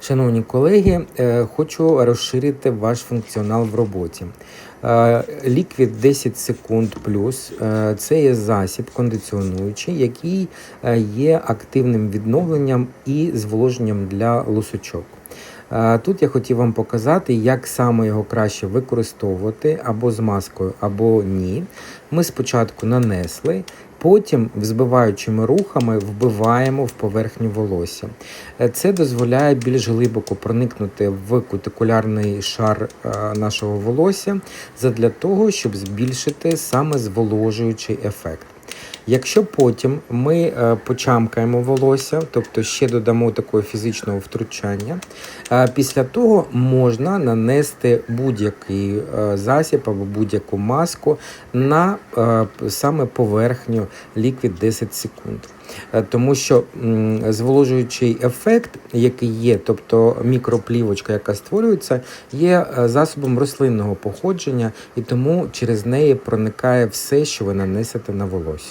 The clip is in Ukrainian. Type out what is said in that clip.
Шановні колеги, е, хочу розширити ваш функціонал в роботі. Е, Ліквід 10 секунд плюс е, це є засіб кондиціонуючий, який є активним відновленням і зволоженням для лусочок. Тут я хотів вам показати, як саме його краще використовувати або з маскою, або ні. Ми спочатку нанесли, потім взбиваючими рухами вбиваємо в поверхню волосся. Е, Це дозволяє більш глибоко проникнути в кутикулярний шар е, нашого волосся задля того, щоб збільшити саме зволожуючий ефект. Якщо потім ми е, почамкаємо волосся, тобто ще додамо такого фізичного втручання, е, після того можна нанести будь-який е, засіб або будь-яку маску на саме поверхню ліквід 10 секунд. Тому що зволожуючий ефект, який є, тобто мікроплівочка, яка створюється, є засобом рослинного походження, і тому через неї проникає все, що ви нанесете на волосся.